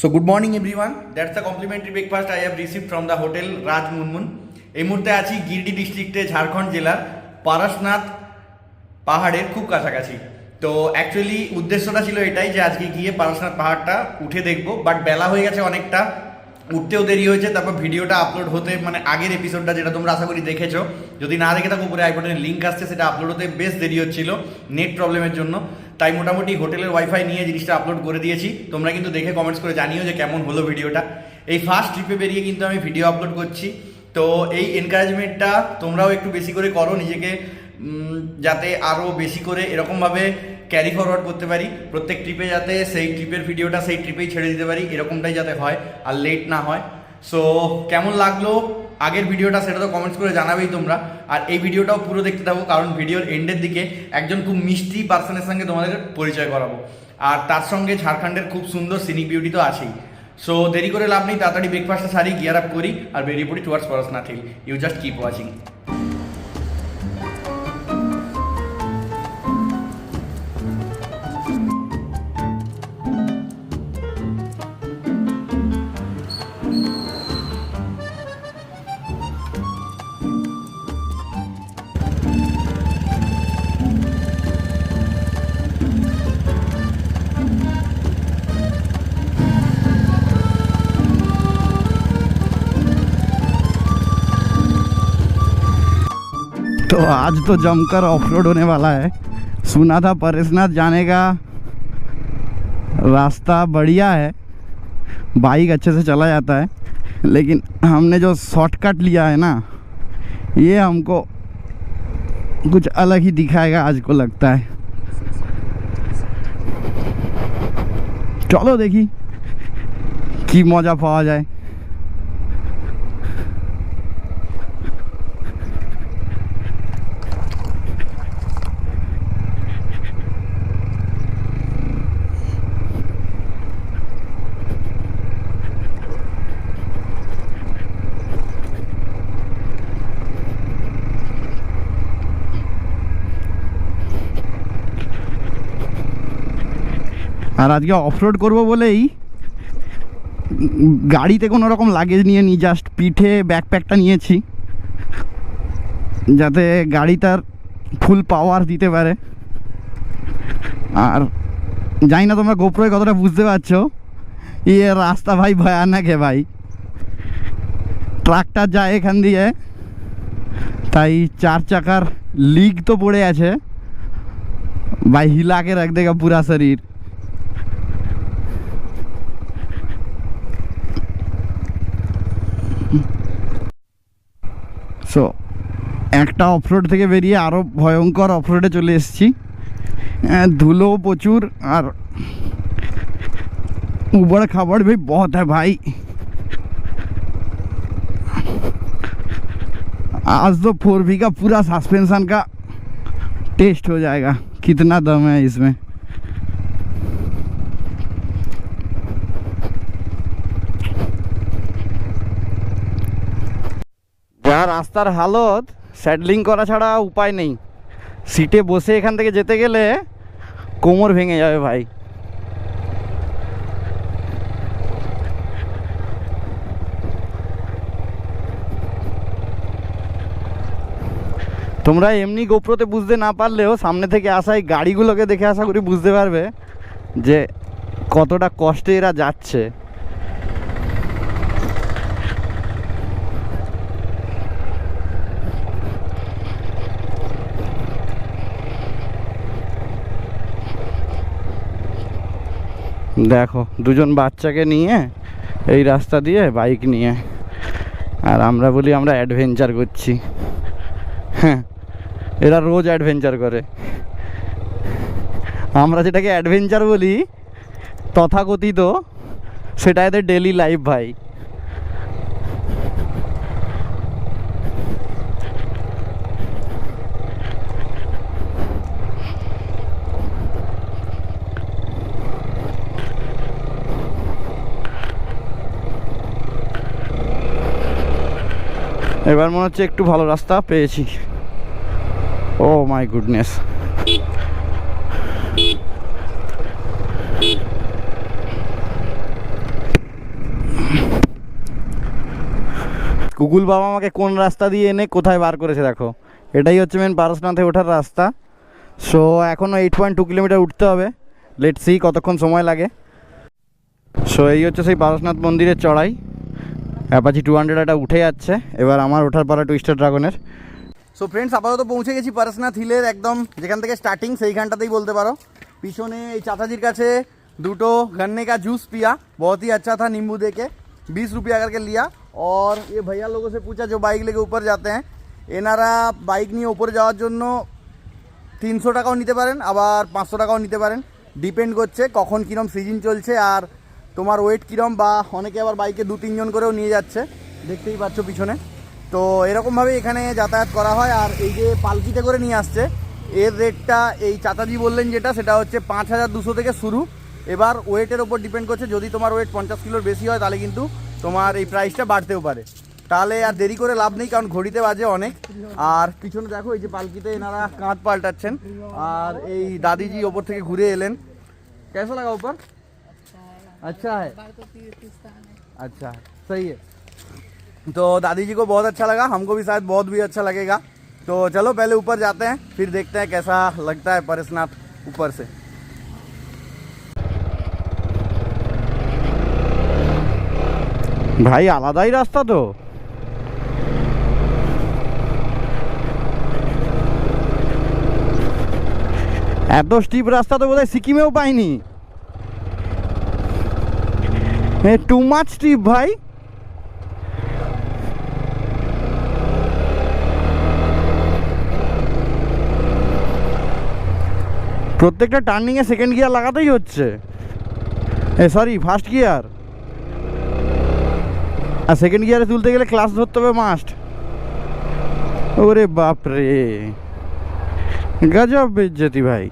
So, good morning, everyone. That's the complimentary breakfast I have received from the hotel, Raj Munmun. এই মুহূর্তে আছি গিরডি ডিস্ট্রিক্টে, ঝাড়খণ্ড জেলার পারাসনাথ পাহাড়ের খুব কাছাকাছি তো অ্যাকচুয়ালি উদ্দেশ্যটা ছিল এটাই যে আজকে গিয়ে পারাসনাথ পাহাড়টা উঠে দেখব বাট বেলা হয়ে গেছে অনেকটা উঠতেও দেরি হয়েছে, তারপর ভিডিওটা আপলোড হতে মানে আগের এপিসোডটা যেটা তোমরা আশা করি দেখেছ। যদি না দেখে থাকো উপরে আইবটনের লিঙ্ক আসছে, সেটা আপলোড হতে বেশ দেরি হচ্ছিল নেট প্রবলেমের জন্য। তাই মোটামুটি হোটেলের ওয়াইফাই নিয়ে জিনিসটা আপলোড করে দিয়েছি। তোমরা কিন্তু দেখে কমেন্টস করে জানিও যে কেমন হলো ভিডিওটা। এই ফার্স্ট ট্রিপে বেরিয়ে কিন্তু আমি ভিডিও আপলোড করছি। তো এই এনকারেজমেন্টটা তোমরাও একটু বেশি করে করো নিজেকে যাতে আরও বেশি করে এরকমভাবে ক্যারি ফরওয়ার্ড করতে পারি। প্রত্যেক ট্রিপে যাতে সেই ট্রিপের ভিডিওটা সেই ট্রিপেই ছেড়ে দিতে পারি, এরকমটাই যাতে হয় আর লেট না হয়। সো কেমন লাগল? আগের ভিডিওটা সেটা তো কমেন্টস করে জানাবেই তোমরা। আর এই ভিডিওটাও পুরো দেখতে থাকো, কারণ ভিডিওর এন্ডের দিকে একজন খুব মিষ্টি পার্সনের সঙ্গে তোমাদের পরিচয় করাবো। আর তার সঙ্গে ঝাড়খণ্ডের খুব সুন্দর সিনিক বিউটি তো আছেই। সো দেরি করে লাভ নেই, তাড়াতাড়ি ব্রেকফাস্টটা সারি গিয়ার আপ করি আর বেরিয়ে পড়ি টুয়ার্ডস পড়াশোনা হিল ইউ জাস্ট কিপ ওয়াচিং तो आज तो जमकर ऑफ़ रोड होने वाला है। सुना था परेशनाथ जाने का रास्ता बढ़िया है। बाइक अच्छे से चला जाता है। लेकिन हमने जो शॉर्टकट लिया है ना, ये हमको कुछ अलग ही दिखाएगा, आज को लगता है। चलो देखी, कि मज़ा पा जाए। আর আজকে অফরোড করবো বলেই উম, গাড়িতে কোনো রকম লাগেজ নিয়ে নি জাস্ট পিঠে ব্যাকপ্যাকটা নিয়েছি যাতে গাড়ি তার ফুল পাওয়ার দিতে পারে আর জানি না তোমরা গোপ্রোয় কতটা বুঝতে পারছো ইয়ে রাস্তা ভাই ভয়ানক হে ভাই ট্রাকটার যায় এখান দিয়ে তাই চার চাকার লিগ তো পড়ে আছে ভাই হিলা के रख देगा पूरा शरीर সো একটা অফরোড থেকে বেরিয়ে আরও ভয়ঙ্কর অফরোডে চলে এসেছি আহ, ধুলো প্রচুর আর उबड़ खाबड़ भी बहुत है भाई आज तो फोर वी का पूरा सस्पेंशन का टेस्ट हो जाएगा कितना दम है इसमें রাস্তার হালত, স্যাডলিং করা ছাড়া উপায় নেই। সিটে বসে এখান থেকে যেতে গেলে কোমর ভেঙে যাবে ভাই। তোমরা এমনি গোপ্রোতে বুঝতে না পারলেও সামনে থেকে আসা এই গাড়িগুলোকে দেখে আশা করি বুঝতে পারবে যে কতটা কষ্টে এরা যাচ্ছে। দেখো, দুজন বাচ্চাকে নিয়ে এই রাস্তা দিয়ে বাইক নিয়ে। আর আমরা বলি আমরা অ্যাডভেঞ্চার করছি। হ্যাঁ এরা রোজ অ্যাডভেঞ্চার করে। আমরা যেটাকে অ্যাডভেঞ্চার বলি, তথাকথিত, সেটা এদের ডেলি লাইফ ভাই। এবার মনে হচ্ছে একটু ভালো রাস্তা পেয়েছি। ও মাই গুডনেস। গুগল বাবা আমাকে কোন রাস্তা দিয়ে এনে কোথায় বার করেছে দেখো। এটাই হচ্ছে মেন পারসনাথে ওঠার রাস্তা। সো এখনও এইট পয়েন্ট টু কিলোমিটার উঠতে হবে। লেট সি কতক্ষণ সময় লাগে। সো এই হচ্ছে সেই পারসনাথ মন্দিরের চড়াই। অ্যাপাচি টু হান্ড্রেড একটা উঠে যাচ্ছে এবার আমার ওঠার পারা টুইস্টার ড্রাগনের সো ফ্রেন্ডস আপাতত পৌঁছে গেছি পারসনাথ হিলের একদম যেখান থেকে স্টার্টিং সেইখানটাতেই বলতে পারো পিছনে এই চাচাজির কাছে দুটো गन्ने का जूस पिया बहुत ही अच्छा था नींबू दे के बीस रुपया करके लिया और ये भैया लोगों से पूछा जो बाइक लेके ऊपर जाते हैं এনারা বাইক নিয়ে উপরে যাওয়ার জন্য তিনশো টাকাও নিতে পারেন আবার পাঁচশো টাকাও নিতে পারেন ডিপেন্ড করছে কখন কীরম সিজন চলছে আর তোমার ওয়েট কীরম বা অনেকে আবার বাইকে দু, তিনজন করেও নিয়ে যাচ্ছে। দেখতেই পাচ্ছ পিছনে। তো এরকমভাবে এখানে যাতায়াত করা হয়। আর এই যে পালকিতে করে নিয়ে আসছে, এর রেটটা এই চাচাজি বললেন যেটা, সেটা হচ্ছে পাঁচ হাজার দুশো থেকে শুরু। এবার ওয়েটের ওপর ডিপেন্ড করছে, যদি তোমার ওয়েট পঞ্চাশ কিলোর বেশি হয়, তাহলে কিন্তু তোমার এই প্রাইসটা বাড়তেও পারে। তাহলে আর দেরি করে লাভ নেই, কারণ ঘড়িতে বাজে অনেক। আর পিছনে দেখো, এই যে পালকিতে এনারা কাঁধ পাল্টাচ্ছেন। আর এই দাদিজি ওপর থেকে ঘুরে এলেন। কেসা লাগা ওপর अच्छा है अच्छा है सही है तो दादी जी को बहुत अच्छा लगा हमको भी शायद बहुत भी अच्छा लगेगा तो चलो पहले ऊपर जाते हैं फिर देखते हैं कैसा लगता है परेशनाथ ऊपर से ভাই আলাদাই রাস্তা তো এত স্টিপ রাস্তা তো বোধহয় সিকিমেও পাইনি টু মাচ স্টিপ ভাই। প্রত্যেকটা টার্নিংয়ে সেকেন্ড গিয়ার লাগাতেই হচ্ছে। এ সরি ফার্স্ট গিয়ার আর সেকেন্ড গিয়ারে তুলতে গেলে ক্লাস ধরতে হবে মাস্ট ওরে বাপরে। গজব বেজ্জতি, ভাই।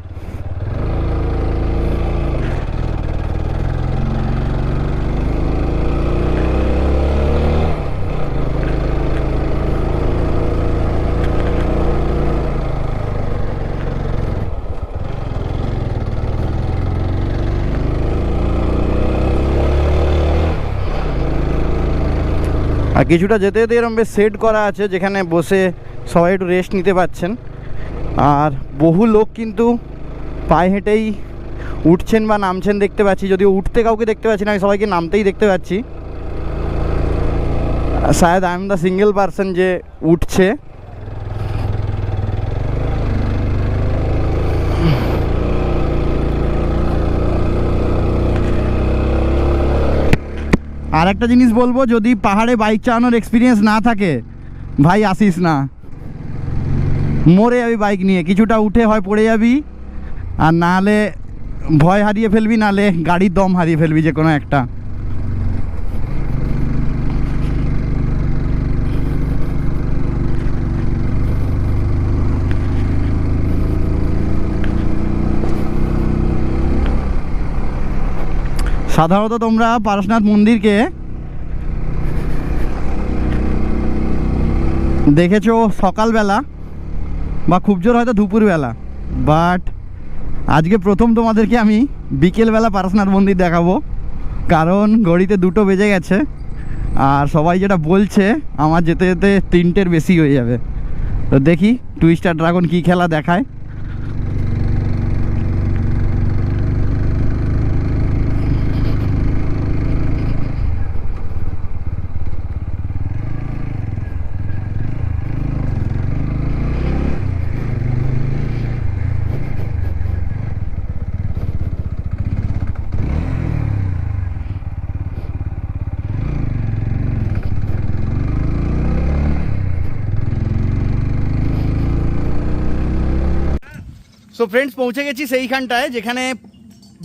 আর কিছুটা যেতে যেতে এরম বেশ সেট করা আছে, যেখানে বসে সবাই একটু রেস্ট নিতে পারছেন। আর বহু লোক কিন্তু পায়ে হেঁটেই উঠছেন বা নামছেন দেখতে পাচ্ছি। যদিও উঠতে কাউকে দেখতে পাচ্ছি না, আমি সবাইকে নামতেই দেখতে পাচ্ছি। শায়দ I am the single person যে উঠছে। আর একটা জিনিস বলব, যদি পাহাড়ে বাইক চালানোর এক্সপিরিয়েন্স না থাকে, ভাই আসিস না। মরে যাবি বাইক নিয়ে, কিছুটা উঠে হয় পড়ে যাবি, আর নাহলে ভয় হারিয়ে ফেলবি নাহলে গাড়ির দম হারিয়ে ফেলবি যে কোনো একটা। সাধারণত তোমরা পারশনাথ মন্দিরকে দেখেছ সকালবেলা, বা খুব জোর হয়তো দুপুরবেলা বাট আজকে প্রথম তোমাদেরকে আমি বিকেলবেলা পারশনাথ মন্দির দেখাবো, কারণ ঘড়িতে দুটো বেজে গেছে, আর সবাই যেটা বলছে, আমার যেতে যেতে তিনটের বেশি হয়ে যাবে। তো দেখি টুইস্টার ড্রাগন কী খেলা দেখায়। সো ফ্রেন্ডস পৌঁছে গেছি সেইখানটায় যেখানে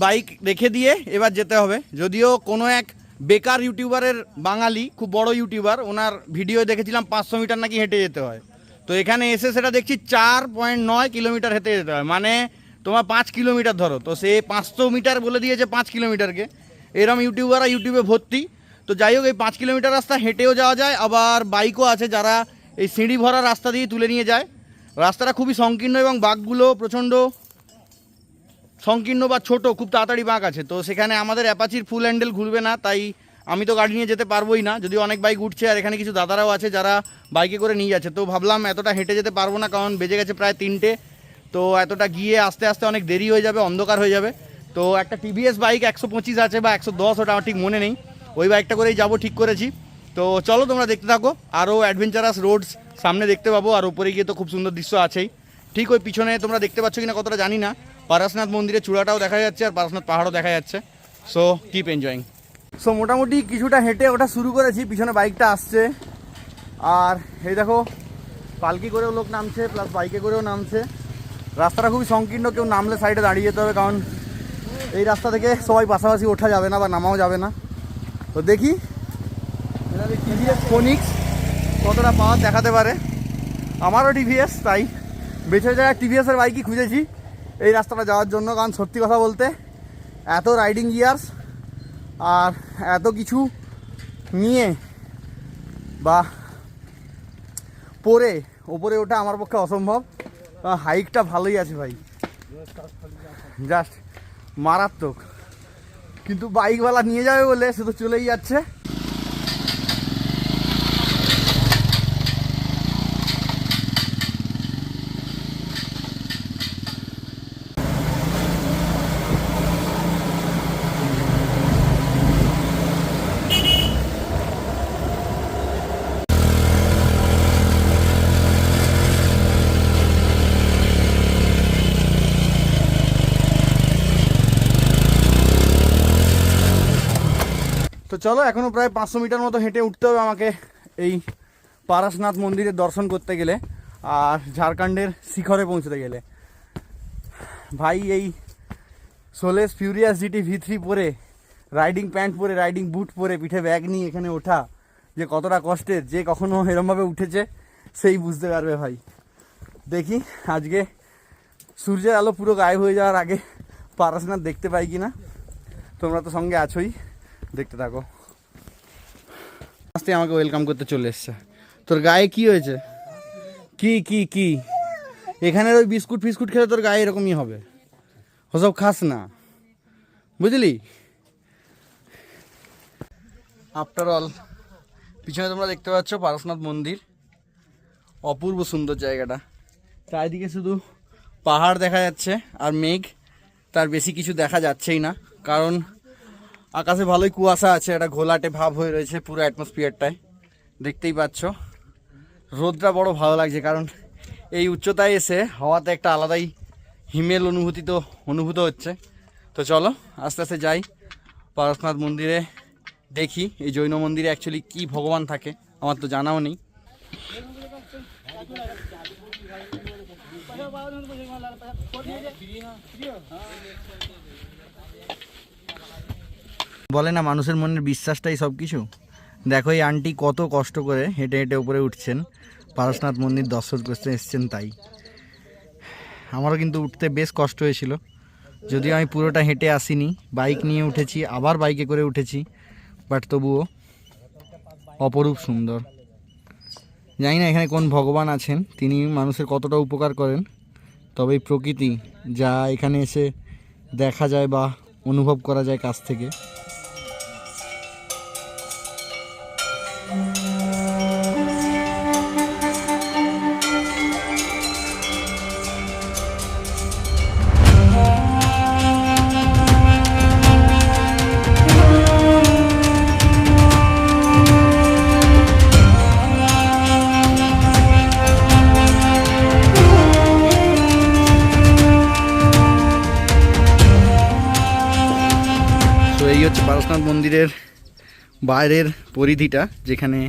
বাইক রেখে দিয়ে এবার যেতে হবে। যদিও কোনো এক বেকার ইউটিউবারের বাঙালি, খুব বড় ইউটিউবার ওনার ভিডিও দেখেছিলাম, পাঁচশো মিটার নাকি হেঁটে যেতে হয়। তো এখানে এসে সেটা দেখছি চার পয়েন্ট নয় কিলোমিটার হেঁটে যেতে হয়। মানে তোমার পাঁচ কিলোমিটার ধরো। তো সে পাঁচশো মিটার বলে দিয়েছে পাঁচ কিলোমিটারকে। এরম ইউটিউবাররা ইউটিউবে ভর্তি। তো যাই হোক, এই পাঁচ কিলোমিটার রাস্তা হেঁটেও যাওয়া যায়। আবার বাইকও আছে যারা এই সিঁড়ি ভরা রাস্তা দিয়ে তুলে নিয়ে যায়। রাস্তাটা খুবই সংকীর্ণ এবং বাঘগুলো প্রচণ্ড সংকীর্ণ বা ছোট, খুব তাড়াতাড়ি বাঁক আছে। তো সেখানে আমাদের অ্যাপাচির ফুল হ্যান্ডেল ঘুরবে না, তাই আমি তো গাড়ি নিয়ে যেতে পারবোই না। যদি অনেক বাইক উঠছে আর এখানে কিছু দাদারাও আছে যারা বাইকে করে নিয়ে যাচ্ছে। তো ভাবলাম এতটা হেঁটে যেতে পারব না, কারণ বেজে গেছে প্রায় তিনটে। তো এতটা গিয়ে আস্তে আস্তে অনেক দেরি হয়ে যাবে, অন্ধকার হয়ে যাবে। তো একটা টিভিএস বাইক একশো পঁচিশ আছে বা একশো দশ, ওটা আমার ঠিক মনে নেই। ওই বাইকটা করেই যাব, ঠিক করেছি। তো চলো তোমরা দেখতে থাকো। আরও অ্যাডভেঞ্চারাস রোডস সামনে দেখতে পাবো, আর উপরে গিয়ে তো খুব সুন্দর দৃশ্য আছেই। ঠিক ওই পিছনে তোমরা দেখতে পাচ্ছ কিনা কতটা জানি না। পারসনাথ মন্দিরের চূড়াটাও দেখা যাচ্ছে, আর পারসনাথ পাহাড়ও দেখা যাচ্ছে। সো কিপ এনজয়িং সো মোটামুটি কিছুটা হেঁটে ওটা শুরু করেছি, পিছনে বাইকটা আসছে। আর এই দেখো, পালকি করেও লোক নামছে প্লাস বাইকে করেও নামছে। রাস্তাটা খুবই সংকীর্ণ, কেউ নামলে সাইডে দাঁড়িয়ে যেতে হবে, কারণ এই রাস্তা থেকে সবাই পাশাপাশি ওঠা যাবে না বা নামাও যাবে না। তো দেখি টিভিএস ফোনিক্স কতটা পাওয়ার দেখাতে পারে? আমারও টিভিএস তাই বেছে জায়গায় টিভিএসের বাইকই খুঁজেছি এই রাস্তাটা যাওয়ার জন্য। কারণ সত্যি কথা বলতে, এত রাইডিং গিয়ার্স আর এত কিছু নিয়ে বা পরে ওপরে ওঠা আমার পক্ষে অসম্ভব। হাইকটা ভালোই আছে ভাই। জাস্ট মারাত্মক। কিন্তু বাইকওয়ালা নিয়ে যাবে বলে তো চলেই যাচ্ছে। চলো, এখনও প্রায় পাঁচশো মিটার মতো হেঁটে উঠতে হবে আমাকে এই পারাসনাথ মন্দিরের দর্শন করতে গেলে আর ঝাড়খণ্ডের শিখরে পৌঁছতে গেলে। ভাই, এই Solace furious GT V three পরে রাইডিং প্যান্ট পরে রাইডিং বুট পরে, পিঠে ব্যাগ নিয়ে এখানে ওঠা, যে কতটা কষ্টের, যে কখনো এরমভাবে উঠেছে, সেই বুঝতে পারবে ভাই। দেখি, আজকে সূর্যের আলো পুরো গায়েব হয়ে যাওয়ার আগে পারাসনাথ দেখতে পাই কি না তোমরা তো সঙ্গে আছোই। দেখতে থাকো। আস্তে আমাকে ওয়েলকাম করতে চলে এসছে। তোর গায়ে কি হয়েছে? কি কি কি? এখানের ওই বিস্কুট ফিস্কুট খেলে তোর গায়ে এরকমই হবে। ওসব খাস না। বুঝলি? আফটার অল পিছনে তোমরা দেখতে পাচ্ছ পারসনাথ মন্দির। অপূর্ব সুন্দর জায়গাটা। চারিদিকে শুধু পাহাড় দেখা যাচ্ছে আর মেঘ। তার বেশি কিছু দেখা যাচ্ছেই না। কারণ আকাশে ভালোই কুয়াশা আছে, একটা ঘোলাটে ভাব হয়ে রয়েছে পুরো অ্যাটমসফিয়ারটায় দেখতেই পাচ্ছ। রোদটা বড় ভালো লাগছে কারণ এই উচ্চতায় এসে হাওয়াতে একটা আলাদাই হিমেল অনুভূতি তো অনুভূত হচ্ছে। তো চলো, আস্তে আস্তে যাই পারসনাথ মন্দিরে, দেখি এই জৈন মন্দিরে অ্যাকচুয়ালি কী ভগবান থাকে, আমার তো জানাও নেই। বলে না, মানুষের মনের বিশ্বাসটাই সব কিছু দেখো এই আন্টি কত কষ্ট করে হেঁটে হেঁটে উপরে উঠছেন। পারসনাথ মন্দির দর্শন করতে এসছেন তাই। আমারও কিন্তু উঠতে বেশ কষ্ট হয়েছিল। যদিও আমি পুরোটা হেঁটে আসিনি, বাইক নিয়ে উঠেছি, আবার বাইকে করে উঠেছি, বাট তবুও অপরূপ সুন্দর। জানি না এখানে কোন ভগবান আছেন, তিনি মানুষের কতটা উপকার করেন, তবে প্রকৃতি যা এখানে এসে দেখা যায় বা অনুভব করা যায় কাছ থেকে। পারসনাথ মন্দিরের বাইরের পরিধিটা যেখানে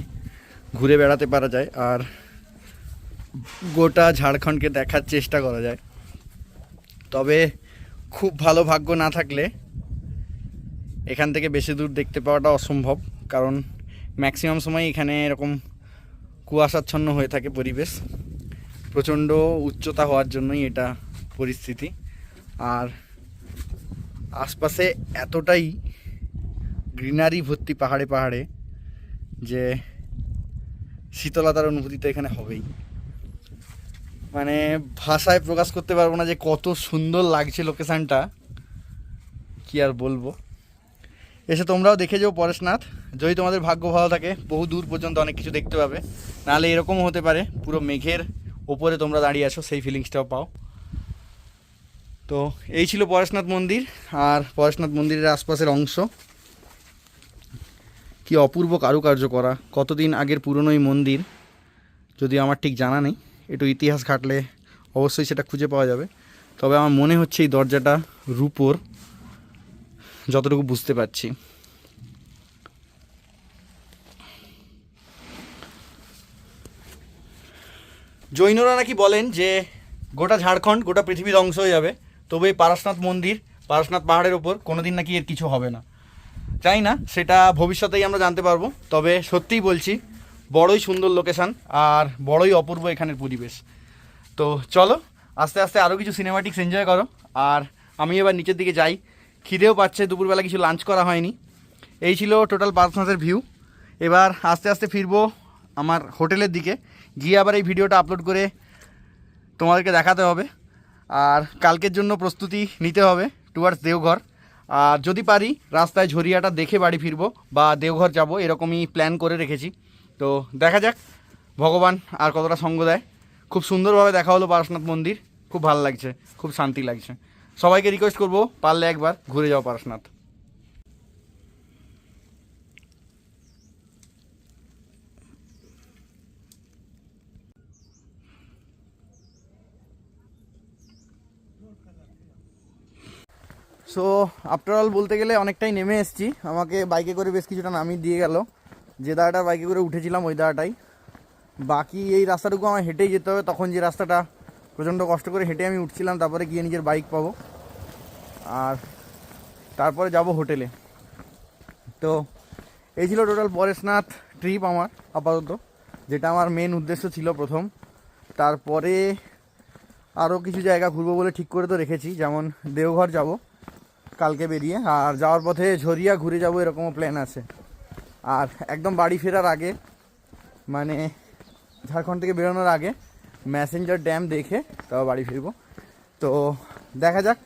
ঘুরে বেড়াতে পারা যায় আর গোটা ঝাড়খণ্ডকে দেখার চেষ্টা করা যায়। তবে খুব ভালো ভাগ্য না থাকলে এখান থেকে বেশি দূর দেখতে পাওয়াটা অসম্ভব, কারণ ম্যাক্সিমাম সময় এখানে এরকম কুয়াশাচ্ছন্ন হয়ে থাকে পরিবেশ। প্রচণ্ড উচ্চতা হওয়ার জন্যই এটা পরিস্থিতি। আর আশপাশে এতটাই গ্রিনারি ভর্তি পাহাড়ে পাহাড়ে যে শীতলতার অনুভূতি তো এখানে হবেই। মানে ভাষায় প্রকাশ করতে পারব না যে কত সুন্দর লাগছে লোকেশানটা, কি আর বলব। এসে তোমরাও দেখে যাও পরেশনাথ, যদি তোমাদের ভাগ্য ভালো থাকে, বহু দূর পর্যন্ত অনেক কিছু দেখতে পাবে। নাহলে এরকমও হতে পারে, পুরো মেঘের ওপরে তোমরা দাঁড়িয়ে আছো, সেই ফিলিংসটাও পাও। তো এই ছিল পরেশনাথ মন্দির, আর পরেশনাথ মন্দিরের আশপাশের অংশ। কি অপূর্ব কারুকার্য করা। কতদিন আগের পুরনো এই মন্দির? যদি আমার ঠিক জানা নেই, একটু ইতিহাস ঘাটলে অবশ্যই সেটা খুঁজে পাওয়া যাবে। তবে আমার মনে হচ্ছে এই দরজাটা রূপোর, যতটুকু বুঝতে পারছি। জৈনরা নাকি বলেন যে, গোটা ঝাড়খণ্ড, গোটা পৃথিবী ধ্বংস হয়ে যাবে। তবে এই পারশনাথ মন্দির পারশনাথ পাহাড়ের ওপর কোনোদিন নাকি এর কিছু হবে না। চাই না, সেটা ভবিষ্যতেই আমরা জানতে পারব। তবে সত্যিই বলছি, বড়ই সুন্দর লোকেশান আর বড়ই অপূর্ব এখানের পরিবেশ। তো চলো, আস্তে আস্তে আরও কিছু সিনেমাটিক্স এনজয় করো। আর আমি এবার নিচের দিকে যাই। খিদেও পাচ্ছে, দুপুরবেলা কিছু লাঞ্চ করা হয়নি। এই ছিল টোটাল পারসনাথের ভিউ এবার আস্তে আস্তে ফিরবো আমার হোটেলের দিকে। গিয়ে আবার এই ভিডিওটা আপলোড করে তোমাদেরকে দেখাতে হবে। আর কালকের জন্য প্রস্তুতি নিতে হবে টুয়ার্ডস দেওঘর। আর যদি পারি, রাস্তায় ঝরিয়াটা দেখে বাড়ি ফিরবো বা দেওঘর যাব, এরকমই প্ল্যান করে রেখেছি। তো দেখা যাক, ভগবান আর কতটা সঙ্গ দেয়। খুব সুন্দরভাবে দেখা হলো পারশনাথ মন্দির, খুব ভালো লাগছে, খুব শান্তি লাগছে। সবাইকে রিকোয়েস্ট করব, পারলে একবার ঘুরে যাও পারশনাথ সো আফটার অল বলতে গেলে অনেকটাই নেমে এসেছি। আমাকে বাইকে করে বেশ কিছুটা নামিয়ে দিয়ে গেল। যে দাঁড়াটা বাইকে করে উঠেছিলাম, ওই দাঁড়াটাই। বাকি এই রাস্তাটুকু আমার হেঁটেই যেতে হবে। তখন যে রাস্তাটা প্রচণ্ড কষ্ট করে হেঁটে আমি উঠছিলাম, তারপরে গিয়ে নিজের বাইক পাবো। আর তারপরে যাব হোটেলে। তো, এই ছিল টোটাল পরেশনাথ ট্রিপ আমার, আপাতত। যেটা আমার মেন উদ্দেশ্য ছিল প্রথম। তারপরে আরও কিছু জায়গা ঘুরবো বলে ঠিক করে তো রেখেছি। যেমন দেওঘর যাব। কালকে বেরিয়ে। আর যাওয়ার পথে ঝরিয়া ঘুরে যাব এরকমও প্ল্যান আছে। আর একদম বাড়ি ফেরার আগে মানে ঝাড়খণ্ড থেকে বেরোনোর আগে ম্যাসেঞ্জার ড্যাম দেখে তাও বাড়ি ফিরবো। তো দেখা যাক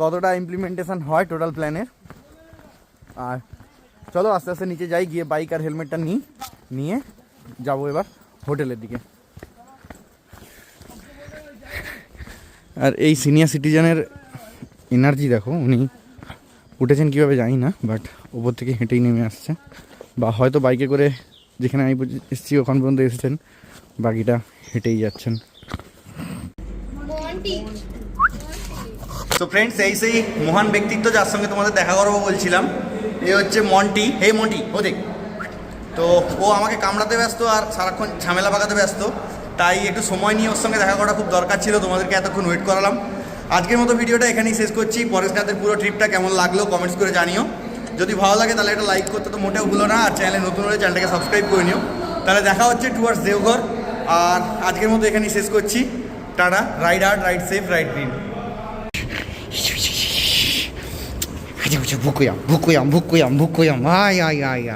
কতটা ইমপ্লিমেন্টেশন হয় টোটাল প্ল্যানের আর চলো আস্তে আস্তে নিচে যাই, গিয়ে বাইক আর হেলমেটটা নিই, নিয়ে যাব এবার হোটেলের দিকে। আর এই সিনিয়র সিটিজেনের এনার্জি দেখো, উনি উঠেছেন কীভাবে জানি না বাট ওপর থেকে হেঁটেই নেমে আসছে। বা হয়তো বাইকে করে যেখানে আমি এসেছি, ওখান পর্যন্ত এসেছেন, বাকিটা হেঁটেই যাচ্ছেন। তো ফ্রেন্ডস এই সেই মহান ব্যক্তিত্ব যার সঙ্গে তোমাদের দেখা করব বলছিলাম, এ হচ্ছে মন্টি। হে মন্টি, ও দেখ। তো ও আমাকে কামড়াতে ব্যস্ত আর সারাক্ষণ ঝামেলা পাকাতে ব্যস্ত, তাই একটু সময় নিয়ে ওর সঙ্গে দেখা করা খুব দরকার ছিল, তোমাদেরকে এতক্ষণ ওয়েট করালাম। আজকের মতো ভিডিওটা এখানেই শেষ করছি। পরেশনাথের পুরো ট্রিপটা কেমন লাগল কমেন্টস করে জানিও। যদি ভালো লাগে তাহলে একটা লাইক করতে তো মোটেও ভুলো না আর চ্যানেলে নতুন হলে চ্যানেলটাকে সাবস্ক্রাইব করে নিও। তাহলে দেখা হচ্ছে টুয়ার্ডস দেওঘর। আর আজকের মতো এখানেই শেষ করছি। Tata ride hard ride safe ride green Hadi hocam bu koyam, bu koyam, bu koyam,